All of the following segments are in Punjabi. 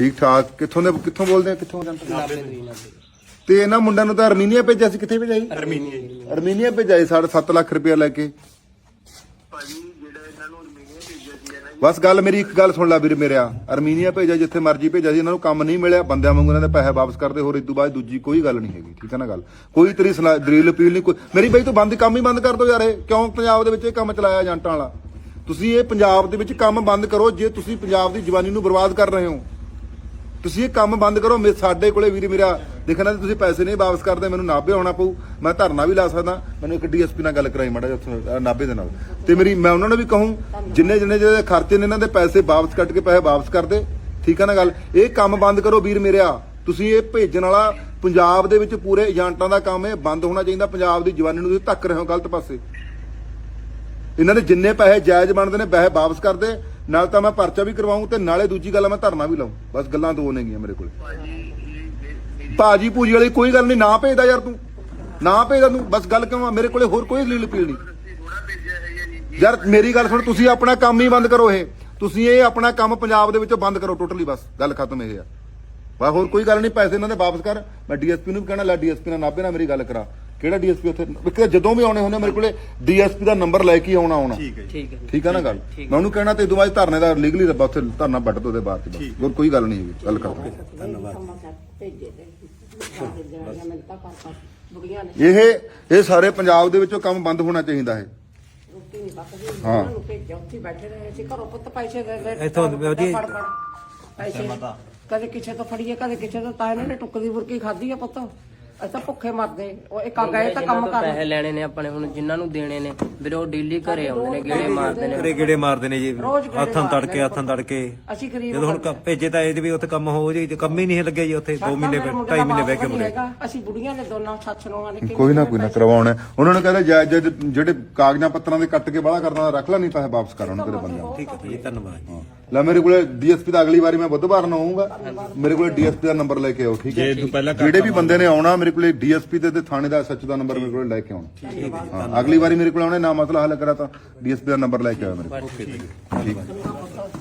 ਠੀਕ ਠਾਕ ਕਿੱਥੋਂ ਦੇ ਕਿੱਥੋਂ ਬੋਲਦੇ ਆ? ਕਿੱਥੋਂ ਤੋਂ ਇਹਨਾਂ ਮੁੰਡਿਆਂ ਨੂੰ ਤਾਂ ਅਰਮੀਨੀਆ ਭੇਜਿਆ ਸੀ ਕਿੱਥੇ ਭੇਜਿਆ ਸੀ? ਅਰਮੀਨੀਆ ਅਰਮੀਨੀਆ ਭੇਜਿਆ ਸੀ 7.5 ਲੱਖ ਰੁਪਇਆ ਲੈ ਕੇ। ਭਾਜੀ ਜਿਹੜਾ ਇਹਨਾਂ ਨੂੰ ਅਰਮੀਨੀਆ ਭੇਜਿਆ ਸੀ ਇਹਨਾਂ ਬਸ ਗੱਲ ਮੇਰੀ ਇੱਕ ਗੱਲ ਸੁਣ ਲੈ ਵੀਰ ਮੇਰਿਆ। ਅਰਮੀਨੀਆ ਭੇਜਿਆ ਜਿੱਥੇ ਮਰਜ਼ੀ ਭੇਜਿਆ ਸੀ ਇਹਨਾਂ ਨੂੰ ਕੰਮ ਨਹੀਂ ਮਿਲਿਆ। ਬੰਦਿਆਂ ਵਾਂਗੂ ਇਹਨਾਂ ਦੇ ਪੈਸੇ ਵਾਪਸ ਕਰਦੇ ਹੋਰ ਇਸ ਤੋਂ ਬਾਅਦ ਦੂਜੀ ਕੋਈ ਗੱਲ ਨਹੀਂ ਹੈਗੀ ਠੀਕ ਹੈ ਨਾ ਗੱਲ? ਕੋਈ ਤੇਰੀ ਦਲੀਲ ਅਪੀਲ ਨਹੀਂ ਕੋਈ ਮੇਰੀ ਬਈ ਤੂੰ ਬੰਦ ਕੰਮ ਹੀ ਬੰਦ ਕਰ ਦੋ ਯਾਰ ਇਹ। ਕਿਉਂ ਪੰਜਾਬ ਦੇ ਵਿੱਚ ਇਹ ਕੰਮ ਚਲਾਇਆ ਏਜੰਟਾਂ ਵਾਲਾ? ਤੁਸੀਂ ਇਹ ਪੰਜਾਬ ਦੇ ਵਿੱਚ ਕੰਮ ਬੰਦ ਕਰੋ ਜੇ ਤੁਸੀਂ ਪੰਜਾਬ ਦੀ ਜਵਾਨੀ ਨੂੰ ਬਰਬਾਦ ਕਰ ਰਹੇ ਹੋ। ਤੁਸੀਂ ਇਹ ਕੰਮ ਬੰਦ ਕਰੋ, ਮੇ ਸਾਡੇ ਕੋਲੇ ਵੀਰ ਮੇਰਾ ਦੇਖਣਾ ਤੁਸੀਂ ਪੈਸੇ ਨਹੀਂ ਵਾਪਸ ਕਰਦੇ, ਮੈਨੂੰ ਨਾਭੇ ਆਉਣਾ ਪਊ। ਮੈਂ ਧਰਨਾ ਵੀ ਲਾ ਸਕਦਾ, ਮੈਨੂੰ ਇੱਕ ਡੀਐਸਪੀ ਨਾਲ ਗੱਲ ਕਰਾਈ ਮਾੜਾ ਜਿਹਾ ਨਾਭੇ ਦੇ ਨਾਲ। ਤੇ ਮੇਰੀ ਮੈਂ ਉਹਨਾਂ ਨੂੰ ਵੀ ਕਹੂੰ, ਜਿੰਨੇ ਜਿੰਨੇ ਜਿਹੜੇ ਖਰਚੇ ਨੇ ਇਹਨਾਂ ਦੇ ਪੈਸੇ ਵਾਪਸ ਕੱਟ ਕੇ ਪੈਸੇ ਵਾਪਸ ਕਰ ਦੇ, ਠੀਕ ਹੈ ਨਾ ਗੱਲ? ਇਹ ਕੰਮ ਬੰਦ ਕਰੋ ਵੀਰ ਮੇਰਿਆ। ਤੁਸੀਂ ਇਹ ਭੇਜਣ ਵਾਲਾ ਪੰਜਾਬ ਦੇ ਵਿੱਚ ਪੂਰੇ ਏਜੰਟਾਂ ਦਾ ਕੰਮ ਇਹ ਬੰਦ ਹੋਣਾ ਚਾਹੀਦਾ, ਪੰਜਾਬ ਦੀ ਜਵਾਨੀ ਨੂੰ ਤੁਸੀਂ ਧੱਕ ਰਹੇ ਹੋ ਗਲਤ ਪਾਸੇ। ਇਹਨਾਂ ਦੇ ਜਿੰਨੇ ਪੈਸੇ ਜਾਇਜ਼ ਬਣਦੇ ਨੇ, ਪੈਸੇ ਵਾਪਸ ਕਰਦੇ ਨਾਲ ਤਾਂ ਮੈਂ ਪਰਚਾ ਵੀ ਕਰਵਾਉਂ ਤੇ ਨਾਲੇ ਦੂਜੀ ਗੱਲ ਮੈਂ ਧਰਨਾ ਵੀ ਲਾਉਂ। ਬਸ ਗੱਲਾਂ ਦੋ ਨੇਗੀਆਂ ਮੇਰੇ ਕੋਲ। ਭਾਜੀ ਪੂਜੀ ਵਾਲੀ ਕੋਈ ਗੱਲ ਨਹੀਂ ਨਾ ਭੇਜਦਾ ਯਾਰ ਤੂੰ। ਨਾ ਭੇਜਦਾ ਤੂੰ ਬਸ ਗੱਲ ਕਿਉਂ ਮੇਰੇ ਕੋਲੇ ਹੋਰ ਕੋਈ ਦਲੀਲ ਅਪੀਲ ਨਹੀਂ ਯਾਰ ਮੇਰੀ ਗੱਲ ਸੁਣ ਤੁਸੀਂ ਆਪਣਾ ਕੰਮ ਹੀ ਬੰਦ ਕਰੋ ਇਹ। ਤੁਸੀਂ ਇਹ ਆਪਣਾ ਕੰਮ ਪੰਜਾਬ ਦੇ ਵਿੱਚੋਂ ਬੰਦ ਕਰੋ ਟੋਟਲੀ ਬਸ। ਗੱਲ ਖਤਮ ਇਹ ਆ। ਬਸ ਹੋਰ ਕੋਈ ਗੱਲ ਨਹੀਂ ਪੈਸੇ ਇਹਨਾਂ ਦੇ ਵਾਪਸ ਕਰ। ਮੈਂ ਡੀਐਸਪੀ ਨੂੰ ਵੀ ਕਹਿਣਾ ਲੈ ਡੀਐਸਪੀ ਨਾਲ ਨਾਭੇ ਨਾਲ ਮੇਰੀ ਗੱਲ ਕਰਾ। ਕਿਹੜਾ ਡੀਐਸਪੀ ਉੱਥੇ? ਕਿਉਂਕਿ ਜਦੋਂ ਵੀ ਆਉਣੇ ਹੁੰਦੇ ਮੇਰੇ ਕੋਲੇ ਡੀਐਸਪੀ ਦਾ ਨੰਬਰ ਲੈ ਕੇ ਹੀ ਆਉਣਾ ਆਉਣਾ ਠੀਕ ਹੈ ਜੀ। ਠੀਕ ਹੈ ਠੀਕ ਨਾ ਗੱਲ? ਮੈਂ ਉਹਨੂੰ ਕਹਿਣਾ ਤੇ ਦੁਬਾਰਾ ਧਰਨੇ ਦਾ ਲੀਗਲੀ ਰੱਬਾ ਉੱਥੇ ਧਰਨਾ ਵੱਟ ਤੋਂ ਦੇ ਬਾਅਦ ਬਸ। ਹੋਰ ਕੋਈ ਗੱਲ ਨਹੀਂ ਹੈਗੀ ਗੱਲ ਕਰ ਬੁੜੀਆਂ ਨੇ। ਇਹ ਇਹ ਸਾਰੇ ਪੰਜਾਬ ਦੇ ਵਿੱਚੋਂ ਕੰਮ ਬੰਦ ਹੋਣਾ ਚਾਹੀਦਾ ਹੈ। ਹਾਂ। ਉਹਨਾਂ ਨੂੰ ਭੇਜਿਆ ਉੱਥੇ ਹੀ ਬੈਠੇ ਰਹੇ ਸੀ ਘਰੋਂ ਪੁੱਤ ਪੈਸੇ ਦੇ ਦੇ ਇੱਥੋਂ ਵਧੀਆ- ਫੜ। ਫੜ ਪੈਸੇ ਕਦੇ ਕਿਸੇ ਤੋਂ ਫੜੀਏ ਕਦੇ ਕਿਸੇ ਤੋਂ ਤਾਂ ਇਹਨਾਂ ਨੇ ਟੁੱਕਦੀ ਬੁਰਕੀ ਖਾਧੀ ਆ ਪੁੱਤ। ਅਸੀਂ ਤਾਂ ਭੁੱਖੇ ਮਰਦੇ। ਉਹ ਇੱਕ ਆ ਗਏ ਤਾਂ ਕੰਮ ਤੋਂ ਕਰ ਪੈਸੇ ਲੈਣੇ ਨੇ ਆਪਣੇ ਹੁਣ ਜਿਨ੍ਹਾਂ ਨੂੰ ਦੇਣੇ ਨੇ ਵੀਰੇ ਉਹ ਡੇਲੀ ਘਰੇ ਆਉਂਦੇ ਨੇ ਗੇੜੇ ਮਾਰਦੇ ਨੇ। ਘਰੇ ਗੇੜੇ ਮਾਰਦੇ ਨੇ ਜੀ ਰੋਜ਼ ਗੇੜੇ ਹੱਥਾਂ ਤੜਕੇ ਨੇ ਹੱਥਾਂ ਤੜਕੇ। ਅਸੀਂ ਗਰੀਬ ਜਦੋਂ ਹੁਣ ਭੇਜੇ ਤਾਂ ਇਹਦੇ ਵੀ ਉੱਥੇ ਕੰਮ ਹੋ ਜੀ ਤੇ ਕੰਮ ਹੀ ਨਹੀਂ ਲੱਗਿਆ ਜੀ ਉੱਥੇ 2 ਮਹੀਨੇ 2.5 ਮਹੀਨੇ ਬਹਿ ਕੇ ਮੁੜੇ ਅਸੀਂ ਬੁੜੀਆਂ ਨੇ ਦੋਨਾਂ ਸੱਸ ਨੂੰ ਆਨੇ ਕੋਈ ਨਾ ਕੋਈ ਨਾ ਕਰਵਾਉਣਾ। ਉਹਨਾਂ ਨੂੰ ਕਹਿੰਦਾ ਜਾਇਜ਼ ਜਿਹੜੇ ਕਾਗਜ਼ਾਂ ਪੱਤਰਾਂ ਦੇ ਕੱਟ ਕੇ ਬਾਹਲਾ ਕਰਦਾ ਰੱਖ ਲੈ ਨਹੀਂ ਪੈਸੇ ਵਾਪਸ ਕਰ ਤੇਰੇ ਬੰਦਿਆਂ ਨੂੰ ਠੀਕ ਹੈ ਜੀ ਧੰਨਵਾਦ ਜੀ। ਲੈ ਮੇਰੇ ਕੋਲੇ ਡੀਐਸਪੀ ਦਾ ਅਗਲੀ ਵਾਰੀ ਮੈਂ ਬੁੱਧਵਾਰ ਨੂੰ ਆਉਂਗਾ ਮੇਰੇ ਕੋਲੇ ਡੀਐਸਪੀ ਦਾ ਨੰਬਰ ਲੈ ਕੇ ਆਓ ਠੀਕ ਹੈ? ਜਿਹੜੇ ਵੀ ਬੰਦੇ ਨੇ ਆਉਣਾ ਮੇਰੇ ਕੋਲੇ ਡੀਐਸਪੀ ਦੇ ਤੇ ਥਾਣੇ ਦਾ ਸੱਚ ਦਾ ਨੰਬਰ ਮੇਰੇ ਕੋਲੇ ਲੈ ਕੇ ਆਉਣਾ। ਹਾਂ ਅਗਲੀ ਵਾਰੀ ਮੇਰੇ ਕੋਲ ਆਉਣੇ ਨਾ ਮਸਲਾ ਹੱਲ ਕਰਾ ਤਾਂ ਡੀਐਸਪੀ ਦਾ ਨੰਬਰ ਲੈ ਕੇ ਆਓ ਮੇਰੇ ਕੋਲ। ਠੀਕ।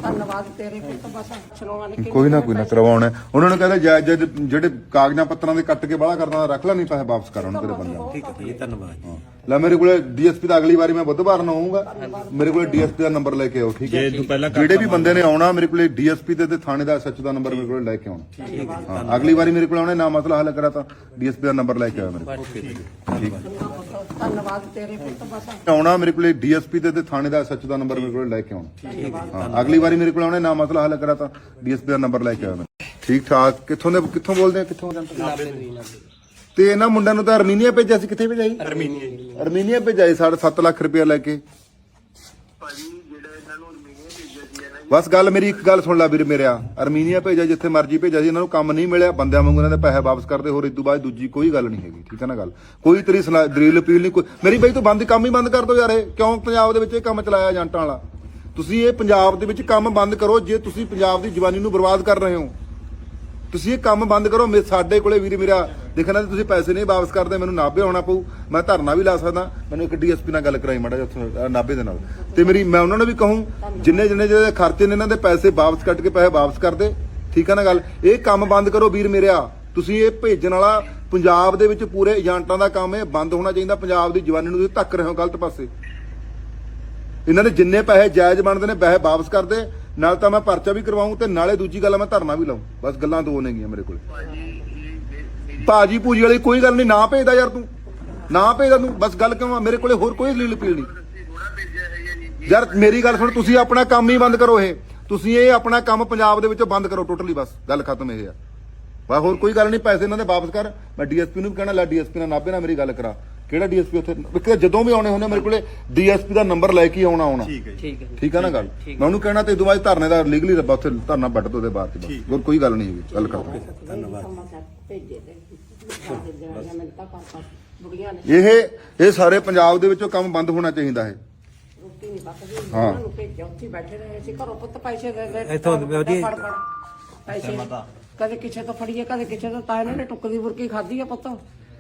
ਧੰਨਵਾਦ ਤੇਰੇ ਪੁੱਤ ਬਸ ਸੱਸ ਨੂੰ ਆਨੇ ਕੋਈ ਨਾ ਕੋਈ ਨਾ ਕਰਵਾਉਣਾ ਹੈ। ਉਹਨਾਂ ਨੂੰ ਕਹਿੰਦਾ ਜਾਇਜ਼ ਜਾਇਜ਼ ਜਿਹੜੇ ਕਾਗਜ਼ਾਂ ਪੱਤਰਾਂ ਦੇ ਕੱਟ ਕੇ ਬਾਹਲਾ ਕਰਦਾ ਰੱਖ ਲੈ ਨਹੀਂ ਪੈਸੇ ਵਾਪਸ ਕਰ ਉਹਨਾਂ ਤੇਰੇ ਬੰਦਿਆਂ ਨੂੰ। ਠੀਕ ਹੈ ਜੀ ਧੰਨਵਾਦ ਜੀ। ਲੈ ਮੇਰੇ ਕੋਲੇ ਡੀਐਸਪੀ ਦਾ ਅਗਲੀ ਵਾਰੀ ਮੈਂ ਬੁੱਧਵਾਰ ਨੂੰ ਆਉਂਗਾ ਮੇਰੇ ਕੋਲੇ ਡੀਐਸਪੀ ਦਾ ਨੰਬਰ ਲੈ ਕੇ ਆਓ ਠੀਕ ਹੈ? ਜਿਹੜੇ ਵੀ ਬੰਦੇ ਨੇ ਆਉਣਾ ਮੇਰੇ ਕੋਲੇ ਡੀਐਸਪੀ ਦੇ ਤੇ ਥਾਣੇ ਦਾ ਸੱਚ ਦਾ ਨੰਬਰ ਮੇਰੇ ਕੋਲੇ ਲੈ ਕੇ ਆਉਣਾ। ਹਾਂ ਅਗਲੀ ਵਾਰੀ ਮੇਰੇ ਕੋਲ ਆਉਣੇ ਨਾ ਮਸਲਾ ਹੱਲ ਕਰਾ ਤਾਂ ਡੀਐਸਪੀ ਦਾ ਨੰਬਰ ਲੈ ਕੇ ਆਓ ਮੇਰੇ ਕੋਲ। ਠੀਕ ਹੈ। ਧੰਨਵਾਦ ਤੇਰੇ ਪੁੱਤ ਬਸ। ਆਉਣਾ ਮੇਰੇ ਕੋਲੇ ਡੀਐਸਪੀ ਦੇ ਤੇ ਥਾਣੇ ਦਾ ਸੱਚ ਦਾ ਨੰਬਰ ਮੇਰੇ ਕੋਲੇ ਲੈ ਕੇ ਆਉਣਾ। ਹਾਂ ਅਗਲੀ ਵਾਰੀ ਮੇਰੇ ਕੋਲ ਆਉਣੇ ਨਾ ਮਸਲਾ ਹੱਲ ਕਰਾ ਤਾਂ ਡੀਐਸਪੀ ਦਾ ਨੰਬਰ ਲੈ ਕੇ ਕੋਲ। ਠੀਕ ਠਾਕ ਕਿੱਥੋਂ ਦੇ ਕਿੱਥੋਂ ਬੋਲਦੇ ਆ ਕਿੱਥੋਂ ਤੋਂ ਤੋਂ। ਤੇ ਇਹਨਾਂ ਮੁੰਡਿਆਂ ਨੂੰ ਤਾਂ ਅਰਮੀਨੀਆ ਭੇਜਿਆ ਸੀ ਕਿੱਥੇ ਭੇਜਿਆ ਸੀ ਅਰਮੀਨੀਆ। ਅਰਮੀਨੀਆ ਭੇਜਿਆ ਸੀ 7.5 ਲੱਖ ਰੁਪਇਆ ਲੈ ਕੇ। ਭਾਜੀ ਜਿਹੜਾ ਇਹਨਾਂ ਨੂੰ ਅਰਮੀਨੀਆ ਭੇਜਿਆ ਸੀ ਇਹਨਾਂ ਬਸ ਗੱਲ ਮੇਰੀ ਇੱਕ ਗੱਲ ਸੁਣ ਲੈ ਵੀਰ ਮੇਰਿਆ। ਅਰਮੀਨੀਆ ਭੇਜਿਆ ਜਿੱਥੇ ਮਰਜ਼ੀ ਭੇਜਿਆ ਸੀ, ਇਹਨਾਂ ਨੂੰ ਕੰਮ ਨਹੀਂ ਮਿਲਿਆ। ਬੰਦਿਆਂ ਵਾਂਗੂ ਇਹਨਾਂ ਦੇ ਪੈਸੇ ਵਾਪਸ ਕਰਦੇ, ਹੋਰ ਇਸ ਤੋਂ ਬਾਅਦ ਦੂਜੀ ਕੋਈ ਗੱਲ ਨਹੀਂ ਹੈਗੀ, ਠੀਕ ਹੈ ਨਾ ਗੱਲ? ਕੋਈ ਤੇਰੀ ਸਲਾ- ਦਲੀਲ ਅਪੀਲ ਨਹੀਂ, ਕੋਈ ਮੇਰੀ ਬਈ ਤੂੰ ਬੰਦ, ਕੰਮ ਹੀ ਬੰਦ ਕਰ ਦੋ ਯਾਰ ਇਹ। ਕਿਉਂ ਪੰਜਾਬ ਦੇ ਵਿੱਚ ਇਹ ਕੰਮ ਚਲਾਇਆ ਏਜੰਟਾਂ ਵਾਲਾ? ਤੁਸੀਂ ਇਹ ਪੰਜਾਬ ਦੇ ਵਿੱਚ ਕੰਮ ਬੰਦ ਕਰੋ, ਜੇ ਤੁਸੀਂ ਪੰਜਾਬ ਦੀ ਜਵਾਨੀ ਨੂੰ ਬਰਬਾਦ ਕਰ ਰਹੇ ਹੋ। ਤੁਸੀਂ ਇਹ ਕੰਮ ਬੰਦ ਕਰੋ, ਮੇ ਸਾਡੇ ਕੋਲੇ ਵੀਰ ਮੇਰਾ ਦੇਖਣਾ ਤੁਸੀਂ ਪੈਸੇ ਨਹੀਂ ਵਾਪਸ ਕਰਦੇ, ਮੈਨੂੰ ਨਾਭੇ ਆਉਣਾ ਪਊ, ਮੈਂ ਧਰਨਾ ਵੀ ਲਾ ਸਕਦਾ, ਮੈਨੂੰ ਇੱਕ ਡੀਐਸਪੀ ਨਾਲ ਗੱਲ ਕਰਾਈ ਮਾੜਾ ਜਿਹਾ ਨਾਭੇ ਦੇ ਨਾਲ। ਤੇ ਮੇਰੀ ਮੈਂ ਉਹਨਾਂ ਨੂੰ ਵੀ ਕਹੂੰ, ਜਿੰਨੇ ਜਿੰਨੇ ਜਿਹੜੇ ਖਰਚੇ ਨੇ ਇਹਨਾਂ ਦੇ, ਪੈਸੇ ਵਾਪਸ ਕੱਟ ਕੇ ਪੈਸੇ ਵਾਪਸ ਕਰਦੇ ਠੀਕ ਹੈ ਨਾ ਗੱਲ? ਇਹ ਕੰਮ ਬੰਦ ਕਰੋ ਵੀਰ ਮੇਰਿਆ। ਤੁਸੀਂ ਇਹ ਭੇਜਣ ਵਾਲਾ ਪੰਜਾਬ ਦੇ ਵਿੱਚ ਪੂਰੇ ਏਜੰਟਾਂ ਦਾ ਕੰਮ ਇਹ ਬੰਦ ਹੋਣਾ ਚਾਹੀਦਾ, ਪੰਜਾਬ ਦੀ ਜਵਾਨੀ ਨੂੰ ਤੁਸੀਂ ਧੱਕ ਰਹੇ ਹੋ ਗਲਤ ਪਾਸੇ। ਇਹਨਾਂ ਦੇ ਜਿੰਨੇ ਪੈਸੇ ਜਾਇਜ਼ ਬਣਦੇ ਨੇ, ਪੈਸੇ ਵਾਪਸ ਕਰਦੇ ਨਾਲ ਤਾਂ ਮੈਂ ਪਰਚਾ ਵੀ ਕਰਵਾਉਂ ਤੇ ਨਾਲੇ ਦੂਜੀ ਗੱਲ ਮੈਂ ਧਰਨਾ ਵੀ ਲਾਉਂ। ਬਸ ਗੱਲਾਂ ਦੋ ਨੇਗੀਆਂ ਮੇਰੇ ਕੋਲ। ਭਾਜੀ ਪੂਜੀ ਵਾਲੀ ਕੋਈ ਗੱਲ ਨਹੀਂ ਨਾ ਭੇਜਦਾ ਯਾਰ ਤੂੰ। ਨਾ ਭੇਜਦਾ ਤੂੰ। ਬਸ ਗੱਲ ਕਿਉਂ ਮੇਰੇ ਕੋਲੇ ਹੋਰ ਕੋਈ ਦਲੀਲ ਅਪੀਲ ਨਹੀਂ। ਯਾਰ ਮੇਰੀ ਗੱਲ ਸੁਣ ਤੁਸੀਂ ਆਪਣਾ ਕੰਮ ਹੀ ਬੰਦ ਕਰੋ ਇਹ। ਤੁਸੀਂ ਇਹ ਆਪਣਾ ਕੰਮ ਪੰਜਾਬ ਦੇ ਵਿੱਚੋਂ ਬੰਦ ਕਰੋ ਟੋਟਲੀ ਬਸ। ਗੱਲ ਖਤਮ ਇਹ ਆ। ਬਸ ਹੋਰ ਕੋਈ ਗੱਲ ਨਹੀਂ ਪੈਸੇ ਇਹਨਾਂ ਦੇ ਵਾਪਸ ਕਰ। ਮੈਂ ਡੀਐਸਪੀ ਨੂੰ ਵੀ ਕਹਿਣਾ ਲੈ ਡੀਐਸਪੀ ਨਾਲ ਨਾਭੇ ਨਾਲ ਮੇਰੀ ਗੱਲ ਕਰਾ। ਕਿਹੜਾ ਡੀਐਸਪੀ ਉੱਥੇ? ਕਿਉਂਕਿ ਜਦੋਂ ਵੀ ਆਉਣੇ ਹੁੰਦੇ ਮੇਰੇ ਕੋਲੇ ਡੀਐਸਪੀ ਦਾ ਨੰਬਰ ਲੈ ਕੇ ਹੀ ਆਉਣਾ ਆਉਣਾ ਠੀਕ ਹੈ ਜੀ। ਠੀਕ ਹੈ ਠੀਕ ਆ ਨਾ ਗੱਲ? ਮੈਂ ਉਹਨੂੰ ਕਹਿਣਾ ਤੇ ਦੁਬਾਰਾ ਧਰਨੇ ਦਾ ਲੀਗਲੀ ਰੱਬਾ ਉੱਥੇ ਧਰਨਾ ਵੱਟ ਤੋਂ ਦੇ ਬਾਅਦ ਬਸ। ਹੋਰ ਕੋਈ ਗੱਲ ਨਹੀਂ ਹੈਗੀ ਗੱਲ ਕਰ ਭੇਜੇ ਤੇ। ਮੈਂ ਤਾਂ ਪਾਪਾ ਬੁੜੀਆਂ ਨੇ। ਇਹ ਇਹ ਸਾਰੇ ਪੰਜਾਬ ਦੇ ਵਿੱਚੋਂ ਕੰਮ ਬੰਦ ਹੋਣਾ ਚਾਹੀਦਾ ਹੈ। ਹਾਂ। ਹੀ ਦੇ ਦੇ ਇੱਥੋਂ ਵਧੀਆ- ਪੈਸੇ ਕਦੇ ਕਿਸੇ ਤੋਂ ਫੜੀਏ ਕਦੇ ਕਿਸੇ ਤੋਂ ਤਾਂ ਇਹਨਾਂ ਨੇ ਟੁੱਕਦੀ ਬੁਰਕੀ ਖਾਧੀ ਆ ਪੁੱਤ।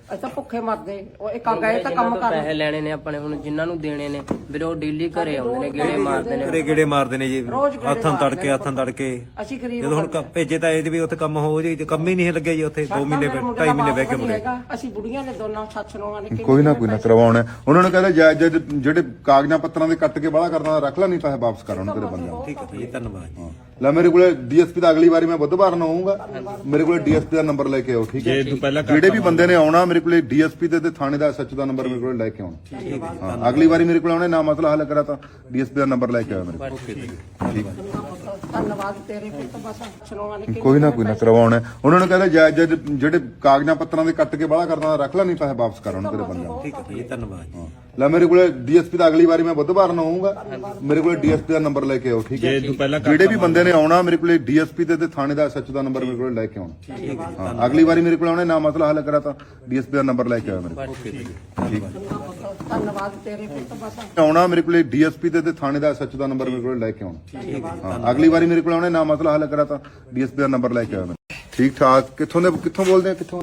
ਅਸੀਂ ਤਾਂ ਭੁੱਖੇ ਮਰਦੇ। ਉਹ ਇੱਕ ਗਏ ਤਾਂ ਕੰਮ ਕਰ ਪੈਸੇ ਲੈਣੇ ਨੇ ਆਪਣੇ ਹੁਣ ਜਿਨ੍ਹਾਂ ਨੂੰ ਦੇਣੇ ਨੇ ਵੀਰੇ ਉਹ ਡੇਲੀ ਘਰੇ ਆਉਂਦੇ ਨੇ ਗੇੜੇ ਮਾਰਦੇ ਨੇ। ਘਰੇ ਗੇੜੇ ਮਾਰਦੇ ਨੇ ਜੀ। ਰੋਜ਼ ਗੇੜੇ ਹੱਥਾਂ ਤੜਕੇ। ਹੱਥਾਂ ਤੜਕੇ। ਅਸੀਂ ਗਰੀਬ ਜਦੋਂ ਹੁਣ ਭੇਜੇ ਤਾਂ ਇਹਦੇ ਵੀ ਉੱਥੇ ਕੰਮ ਹੋ ਜੀ ਤੇ ਕੰਮ ਹੀ ਨਹੀਂ ਲੱਗਿਆ ਜੀ ਉੱਥੇ 2 ਮਹੀਨੇ ਮੁੰਡੇ 2.5 ਮਹੀਨੇ ਬਹਿ ਕੇ ਮੁੜੇ। ਅਸੀਂ ਬੁੜੀਆਂ ਨੇ ਦੋਨਾਂ ਸੱਸ ਨੂੰ ਨੇ ਕੋਈ ਨਾ ਕੋਈ ਨਾ ਕਰਵਾਉਣਾ। ਉਹਨਾਂ ਨੂੰ ਕਹਿੰਦੇ ਜਾਇਜ਼ ਜਿਹੜੇ ਕਾਗਜ਼ਾਂ ਪੱਤਰਾਂ ਦੇ ਕੱਟ ਕੇ ਬਾਹਲਾ ਕਰਨਾ ਰੱਖ ਲੈ ਨਹੀਂ ਪੈਸੇ ਵਾਪਸ ਕਰ ਉਹਨਾਂ ਤੇਰੇ ਬੰਦਿਆਂ ਠੀਕ ਹੈ ਜੀ ਧੰਨਵਾਦ ਜੀ। ਲੈ ਮੇਰੇ ਕੋਲੇ ਡੀਐਸਪੀ ਦਾ ਅਗਲੀ ਵਾਰੀ ਮੈਂ ਬੁੱਧਵਾਰ ਨੂੰ ਆਉਂਗਾ ਮੇਰੇ ਕੋਲੇ ਡੀਐਸਪੀ ਦਾ ਨੰਬਰ ਲੈ ਕੇ ਆਓ ਠੀਕ ਹੈ? ਜਿਹੜੇ ਵੀ ਬੰਦੇ ਨੇ ਆਉਣਾ ਮੇਰੇ ਕੋਲੇ ਡੀਐਸਪੀ ਦੇ ਤੇ ਥਾਣੇ ਦਾ ਸੱਚ ਦਾ ਨੰਬਰ ਮੇਰੇ ਕੋਲੇ ਲੈ ਕੇ ਆਉਣਾ। ਹਾਂ ਅਗਲੀ ਵਾਰੀ ਮੇਰੇ ਕੋਲ ਆਉਣੇ ਨਾ ਮਸਲਾ ਹੱਲ ਕਰਾ ਤਾਂ ਡੀਐਸਪੀ ਦਾ ਨੰਬਰ ਲੈ ਕੇ ਆਓ ਮੇਰੇ ਕੋਲ। ਠੀਕ। ਧੰਨਵਾਦ ਤੇਰੇ ਬਸ ਕੋਈ ਨਾ ਕੋਈ ਨਾ ਕਰਵਾਉਣਾ। ਉਹਨਾਂ ਨੂੰ ਕਹਿੰਦੇ ਜਾਇਜ਼ ਜਿਹੜੇ ਕਾਗਜ਼ਾਂ ਪੱਤਰਾਂ ਦੇ ਕੱਟ ਕੇ ਬਾਹਲਾ ਕਰਨਾ ਰੱਖ ਲੈ ਨਹੀਂ ਪੈਸੇ ਵਾਪਸ ਕਰ ਉਹਨਾਂ ਤੇਰੇ ਬੰਦਿਆਂ ਨੂੰ। ਠੀਕ ਹੈ ਜੀ ਧੰਨਵਾਦ ਜੀ। ਲੈ ਮੇਰੇ ਕੋਲੇ ਡੀਐਸਪੀ ਦਾ ਅਗਲੀ ਵਾਰੀ ਮੈਂ ਬੁੱਧਵਾਰ ਨੂੰ ਆਉਂਗਾ ਮੇਰੇ ਕੋਲੇ ਡੀਐਸਪੀ ਦਾ ਨੰਬਰ ਲੈ ਕੇ ਆਓ ਠੀਕ ਹੈ? ਜਿਹੜੇ ਵੀ ਬੰਦੇ ਨੇ ਆਉਣਾ ਮੇਰੇ ਕੋਲੇ ਡੀਐਸਪੀ ਦੇ ਤੇ ਥਾਣੇ ਦਾ ਸੱਚ ਦਾ ਨੰਬਰ ਮੇਰੇ ਕੋਲੇ ਲੈ ਕੇ ਆਉਣਾ। ਹਾਂ ਅਗਲੀ ਵਾਰੀ ਮੇਰੇ ਕੋਲ ਆਉਣੇ ਨਾ ਮਸਲਾ ਹੱਲ ਕਰਾ ਤਾਂ ਡੀਐਸਪੀ ਦਾ ਨੰਬਰ ਲੈ ਕੇ ਆਓ ਮੇਰੇ ਕੋਲ। ਠੀਕ ਧੰਨਵਾਦ ਤੇਰੇ ਫਿਰ ਤਾਂ ਬਸ। ਆਉਣਾ ਮੇਰੇ ਕੋਲੇ ਡੀਐਸਪੀ ਦੇ ਤੇ ਥਾਣੇ ਦਾ ਸੱਚ ਦਾ ਨੰਬਰ ਮੇਰੇ ਕੋਲੇ ਲੈ ਕੇ ਆਉਣਾ। ਹਾਂ ਅਗਲੀ ਵਾਰੀ ਮੇਰੇ ਕੋਲ ਆਉਣੇ ਨਾ ਮਸਲਾ ਹੱਲ ਕਰਾ ਤਾਂ ਡੀਐਸਪੀ ਦਾ ਨੰਬਰ ਲੈ ਕੇ ਆਓ। ਠੀਕ ਠਾਕ। ਕਿੱਥੋਂ ਦੇ ਕਿੱਥੋਂ ਬੋਲਦੇ ਆ? ਕਿੱਥੋਂ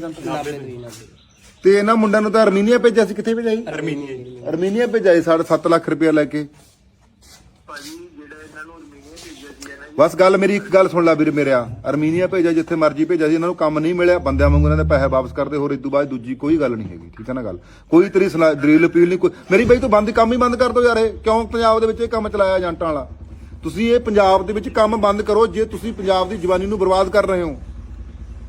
ਤੇ ਇਹਨਾਂ ਮੁੰਡਿਆਂ ਨੂੰ ਤਾਂ ਅਰਮੀਨੀਆ ਭੇਜਿਆ ਸੀ ਕਿੱਥੇ ਭੇਜਿਆ ਸੀ ਅਰਮੀਨੀਆ ਅਰਮੀਨੀਆ ਭੇਜਿਆ ਸੀ 7.5 ਲੱਖ ਰੁਪਇਆ ਲੈ ਕੇ। ਭਾਜੀ ਜਿਹੜਾ ਇਹਨਾਂ ਨੂੰ ਅਰਮੀਨੀਆ ਭੇਜਿਆ ਸੀ ਇਹਨਾਂ ਬਸ ਗੱਲ ਮੇਰੀ ਇੱਕ ਗੱਲ ਸੁਣ ਲੈ ਵੀਰ ਮੇਰਿਆ। ਅਰਮੀਨੀਆ ਭੇਜਿਆ ਜਿੱਥੇ ਮਰਜ਼ੀ ਭੇਜਿਆ ਸੀ ਇਹਨਾਂ ਨੂੰ ਕੰਮ ਨਹੀਂ ਮਿਲਿਆ। ਬੰਦਿਆਂ ਵਾਂਗੂ ਇਹਨਾਂ ਦੇ ਪੈਸੇ ਵਾਪਸ ਕਰਦੇ ਹੋਰ ਇਦੋਂ ਬਾਅਦ ਦੂਜੀ ਕੋਈ ਗੱਲ ਨਹੀਂ ਹੈਗੀ ਠੀਕ ਹੈ ਨਾ ਗੱਲ? ਕੋਈ ਤੇਰੀ ਸਲਾਹ ਦਲੀਲ ਅਪੀਲ ਨਹੀਂ ਕੋਈ ਮੇਰੀ ਬਈ ਤੂੰ ਬੰਦ ਕੰਮ ਹੀ ਬੰਦ ਕਰ ਦੋ ਯਾਰ ਇਹ। ਕਿਉਂ ਪੰਜਾਬ ਦੇ ਵਿੱਚ ਇਹ ਕੰਮ ਚਲਾਇਆ ਏਜੰਟਾਂ ਵਾਲਾ? ਤੁਸੀਂ ਇਹ ਪੰਜਾਬ ਦੇ ਵਿੱਚ ਕੰਮ ਬੰਦ ਕਰੋ ਜੇ ਤੁਸੀਂ ਪੰਜਾਬ ਦੀ ਜਵਾਨੀ ਨੂੰ ਬਰਬਾਦ ਕਰ ਰਹੇ ਹੋ।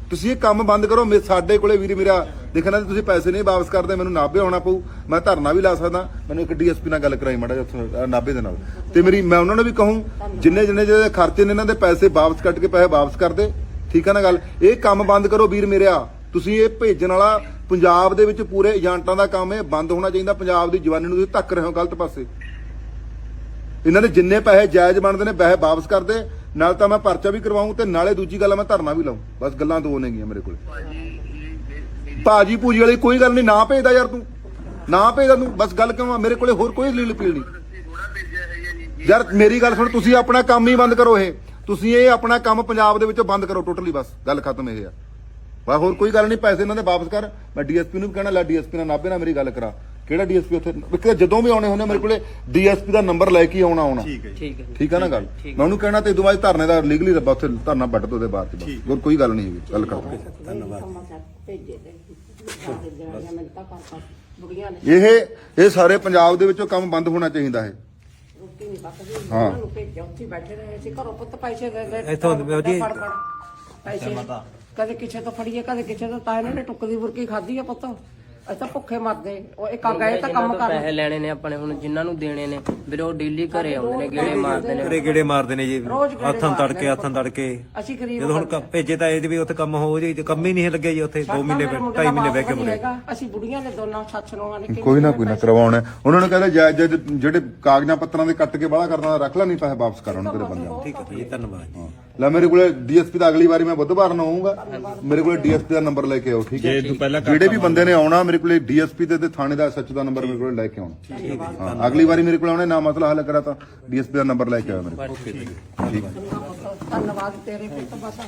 ਤੁਸੀਂ ਇਹ ਕੰਮ ਬੰਦ ਕਰੋ ਮੇ ਸਾਡੇ ਕੋਲੇ ਵੀਰ ਮੇਰਾ ਦੇਖਣਾ ਤੁਸੀਂ ਪੈਸੇ ਨਹੀਂ ਵਾਪਸ ਕਰਦੇ, ਮੈਨੂੰ ਨਾਭੇ ਆਉਣਾ ਪਊ, ਮੈਂ ਧਰਨਾ ਵੀ ਲਾ ਸਕਦਾ, ਮੈਨੂੰ ਇੱਕ ਡੀਐਸਪੀ ਨਾਲ ਗੱਲ ਕਰਾਈ ਮਾੜਾ ਜਿਹਾ ਨਾਭੇ ਦੇ ਨਾਲ। ਤੇ ਮੇਰੀ, ਮੈਂ ਉਹਨਾਂ ਨੂੰ ਵੀ ਕਹੂੰ, ਜਿੰਨੇ ਜਿੰਨੇ ਜਿਹੜੇ ਖਰਚੇ ਨੇ ਇਹਨਾਂ ਦੇ ਪੈਸੇ ਵਾਪਸ ਕੱਟ ਕੇ ਪੈਸੇ ਵਾਪਸ ਕਰ ਦੇ, ਠੀਕ ਹੈ ਨਾ ਗੱਲ? ਇਹ ਕੰਮ ਬੰਦ ਕਰੋ ਵੀਰ ਮੇਰਿਆ। ਤੁਸੀਂ ਇਹ ਭੇਜਣ ਵਾਲਾ ਪੰਜਾਬ ਦੇ ਵਿੱਚ ਪੂਰੇ ਏਜੰਟਾਂ ਦਾ ਕੰਮ ਇਹ ਬੰਦ ਹੋਣਾ ਚਾਹੀਦਾ, ਪੰਜਾਬ ਦੀ ਜਵਾਨੀ ਨੂੰ ਤੁਸੀਂ ਧੱਕ ਰਹੇ ਹੋ ਗਲਤ ਪਾਸੇ। ਇਹਨਾਂ ਦੇ ਜਿੰਨੇ ਪੈਸੇ ਜਾਇਜ਼ ਬਣਦੇ ਨੇ, ਪੈਸੇ ਵਾਪਸ ਕਰਦੇ ਨਾਲ ਤਾਂ ਮੈਂ ਪਰਚਾ ਵੀ ਕਰਵਾਉਂ ਤੇ ਨਾਲੇ ਦੂਜੀ ਗੱਲ ਮੈਂ ਧਰਨਾ ਵੀ ਲਾਉਂ ਬਸ ਗੱਲਾਂ ਦੋ ਨੇਗੀਆਂ ਮੇਰੇ ਕੋਲ। ਭਾਜੀ ਭੂਜੀ ਵਾਲੀ ਕੋਈ ਗੱਲ ਨਹੀਂ, ਨਾ ਭੇਜਦਾ ਯਾਰ ਤੂੰ। ਨਾ ਭੇਜਦਾ ਤੂੰ। ਬਸ ਗੱਲ ਕਿਉਂ ਮੇਰੇ ਕੋਲੇ ਹੋਰ ਕੋਈ ਲੀਲ ਪੀਲ ਨਹੀਂ। ਯਾਰ ਮੇਰੀ ਗੱਲ ਸੁਣ, ਤੁਸੀਂ ਆਪਣਾ ਕੰਮ ਹੀ ਬੰਦ ਕਰੋ ਇਹ। ਤੁਸੀਂ ਇਹ ਆਪਣਾ ਕੰਮ ਪੰਜਾਬ ਦੇ ਵਿੱਚੋਂ ਬੰਦ ਕਰੋ ਟੋਟਲੀ ਬਸ। ਗੱਲ ਖਤਮ ਇਹ ਆ। ਬਸ ਹੋਰ ਕੋਈ ਗੱਲ ਨਹੀਂ, ਪੈਸੇ ਇਹਨਾਂ ਦੇ ਵਾਪਸ ਕਰ। ਮੈਂ ਡੀਐਸਪੀ ਨੂੰ ਵੀ ਕਹਿਣਾ, ਲੈ ਡੀਐਸਪੀ ਨਾਲ ਨਾਭੇ ਨਾਲ ਮੇਰੀ ਗੱਲ ਕਰਾ। ਕਿਹੜਾ ਡੀਐਸਪੀ ਉੱਥੇ? ਇੱਕ ਤਾਂ ਜਦੋਂ ਵੀ ਆਉਣੇ ਹੁੰਦੇ ਮੇਰੇ ਕੋਲੇ ਡੀਐਸਪੀ ਦਾ ਨੰਬਰ ਲੈ ਕੇ ਹੀ ਆਉਣਾ ਆਉਣਾ ਠੀਕ ਹੈ ਠੀਕ ਆ ਨਾ ਗੱਲ? ਮੈਂ ਉਹਨੂੰ ਕਹਿਣਾ ਤੇ ਦੁਬਾਰਾ ਧਰਨੇ ਦਾ ਲੀਗਲੀ ਰੱਬਾ ਉੱਥੇ ਧਰਨਾ ਵੱਟ ਤੋਂ ਦੇ ਬਾਅਦ ਚ ਬਸ। ਹੋਰ ਕੋਈ ਗੱਲ ਨਹੀਂ ਹੈਗੀ ਗੱਲ ਬੁੜੀਆਂ ਨੇ ਇਹ ਇਹ ਸਾਰੇ ਪੰਜਾਬ ਦੇ ਵਿੱਚੋਂ ਕੰਮ ਬੰਦ ਹੋਣਾ ਚਾਹੀਦਾ ਹੈ। ਹਾਂ। ਉਹਨਾਂ ਨੂੰ ਭੇਜਿਆ ਉੱਥੇ ਹੀ ਬੈਠੇ ਰਹੇ ਸੀ ਘਰੋਂ ਪੁੱਤ ਪੈਸੇ ਦੇ ਦੇ ਇੱਥੋਂ ਉਹਦੀ- ਫੜ ਫੜ ਪੈਸੇ ਕਦੇ ਕਿਸੇ ਤੋਂ ਫੜੀਏ ਕਦੇ ਕਿਸੇ ਤੋਂ ਤਾਂ ਇਹਨਾਂ ਨੇ ਟੁੱਕਦੀ ਬੁਰਕੀ ਖਾਧੀ ਆ ਪੁੱਤ। ਅਸੀਂ ਤਾਂ ਭੁੱਖੇ ਮਰਦੇ ਉਹ ਇੱਕ ਗਏ ਤਾਂ ਕੰਮ ਕਰ ਪੈਸੇ ਲੈਣੇ ਨੇ ਆਪਣੇ ਹੁਣ ਜਿਨ੍ਹਾਂ ਨੂੰ ਦੇਣੇ ਨੇ ਵੀਰੇ ਉਹ ਡੇਲੀ ਘਰੇ ਆਉਂਦੇ ਨੇ ਗੇੜੇ ਮਾਰਦੇ ਨੇ। ਘਰੇ ਗੇੜੇ ਮਾਰਦੇ ਨੇ ਜੀ ਰੋਜ਼ ਗੇੜੇ ਹੱਥਾਂ ਤੜਕੇ। ਹੱਥਾਂ ਤੜਕੇ। ਅਸੀਂ ਗਰੀਬ ਜਦੋਂ ਹੁਣ ਭੇਜੇ ਤਾਂ ਇਹਦੇ ਵੀ ਉੱਥੇ ਕੰਮ ਹੋ ਜੀ ਤੇ ਕੰਮ ਹੀ ਨਹੀਂ ਲੱਗਿਆ ਜੀ ਉੱਥੇ 2 ਮਹੀਨੇ 2.5 ਮਹੀਨੇ ਬਹਿ ਕੇ ਮੁੜੇ। ਅਸੀਂ ਬੁੜੀਆਂ ਨੇ ਦੋਨਾਂ ਸੱਸ ਨੂੰ ਨੇ ਕੋਈ ਨਾ ਕੋਈ ਨਾ ਕਰਵਾਉਣਾ। ਉਹਨਾਂ ਨੂੰ ਕਹਿੰਦੇ ਜਾਇਜ਼ ਜਿਹੜੇ ਕਾਗਜ਼ਾਂ ਪੱਤਰਾਂ ਦੇ ਕੱਟ ਕੇ ਬਾਹਲਾ ਕਰਨਾ ਰੱਖ ਲੈ ਨਹੀਂ ਪੈਸੇ ਵਾਪਸ ਕਰ ਉਹਨਾਂ ਤੇਰੇ ਬੰਦਿਆਂ ਨੂੰ। ਠੀਕ ਹੈ ਜੀ ਧੰਨਵਾਦ ਜੀ। ਲੈ ਮੇਰੇ ਕੋਲੇ ਡੀਐਸਪੀ ਦਾ ਅਗਲੀ ਵਾਰੀ ਮੈਂ ਬੁੱਧਵਾਰ ਨੂੰ ਆਉਂਗਾ ਮੇਰੇ ਕੋਲੇ ਡੀਐਸਪੀ ਦਾ ਨੰਬਰ ਲੈ ਕੇ ਆਓ ਠੀਕ ਹੈ। ਜਿਹੜੇ ਵੀ ਬੰਦੇ ਨੇ ਆਉਣਾ ਮੇਰੇ ਕੋਲੇ ਡੀਐਸਪੀ ਦੇ ਤੇ ਥਾਣੇ ਦਾ ਸੱਚ ਦਾ ਨੰਬਰ ਮੇਰੇ ਕੋਲੇ ਲੈ ਕੇ ਆਉਣਾ। ਹਾਂ ਅਗਲੀ ਵਾਰੀ ਮੇਰੇ ਕੋਲ ਆਉਣੇ ਨਾ ਮਸਲਾ ਹੱਲ ਕਰਾ ਤਾਂ ਡੀਐਸਪੀ ਦਾ ਨੰਬਰ ਲੈ ਕੇ ਆਓ ਮੇਰੇ ਕੋਲ। ਠੀਕ। ਧੰਨਵਾਦ ਤੇਰੇ ਬਸ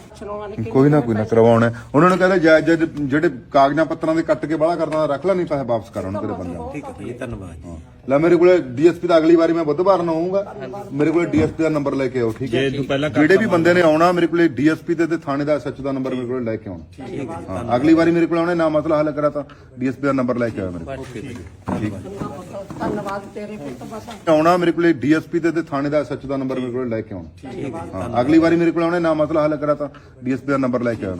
ਕੋਈ ਨਾ ਕੋਈ ਨਾ ਕਰਵਾਉਣਾ। ਉਹਨਾਂ ਨੂੰ ਕਹਿੰਦੇ ਜਾਇਜ਼ ਜਿਹੜੇ ਕਾਗਜ਼ਾਂ ਪੱਤਰਾਂ ਦੇ ਕੱਟ ਕੇ ਬਾਹਲਾ ਕਰਨਾ ਰੱਖ ਲੈ ਨਹੀਂ ਪੈਸੇ ਵਾਪਸ ਕਰ ਉਹਨਾਂ ਤੇਰੇ ਬੰਦਿਆਂ ਨੂੰ। ਠੀਕ ਹੈ ਜੀ ਧੰਨਵਾਦ ਜੀ। ਲੈ ਮੇਰੇ ਕੋਲੇ ਡੀਐਸਪੀ ਦਾ ਅਗਲੀ ਵਾਰੀ ਮੈਂ ਬੁੱਧਵਾਰ ਨੂੰ ਆਉਂਗਾ ਮੇਰੇ ਕੋਲੇ ਡੀਐਸਪੀ ਦਾ ਨੰਬਰ ਲੈ ਕੇ ਆਓ ਠੀਕ ਹੈ? ਜਿਹੜੇ ਵੀ ਬੰਦੇ ਨੇ ਆਉਣਾ ਮੇਰੇ ਕੋਲੇ ਡੀਐਸਪੀ ਦੇ ਤੇ ਥਾਣੇ ਦਾ ਸੱਚ ਦਾ ਨੰਬਰ ਮੇਰੇ ਕੋਲੇ ਲੈ ਕੇ ਆਉਣਾ। ਹਾਂ ਅਗਲੀ ਵਾਰੀ ਮੇਰੇ ਕੋਲ ਆਉਣੇ ਨਾ ਮਸਲਾ ਹੱਲ ਕਰਾ ਤਾਂ ਡੀਐਸਪੀ ਦਾ ਨੰਬਰ ਲੈ ਕੇ ਆਓ ਮੇਰੇ ਕੋਲ। ਠੀਕ। ਧੰਨਵਾਦ ਤੇਰੇ ਫਿਰ ਤਾਂ ਬਸ ਆਉਣਾ ਮੇਰੇ ਕੋਲੇ ਡੀਐਸਪੀ ਦੇ ਤੇ ਥਾਣੇ ਦਾ ਸੱਚ ਦਾ ਨੰਬਰ ਮੇਰੇ ਕੋਲੇ ਲੈ ਕੇ ਆਉਣਾ। ਹਾਂ ਅਗਲੀ ਵਾਰੀ ਮੇਰੇ ਕੋਲ ਆਉਣੇ ਨਾ ਮਸਲਾ ਹੱਲ ਕਰਾ ਤਾਂ ਡੀਐਸਪੀ ਦਾ ਨੰਬਰ ਲੈ ਕੇ ਆਓ।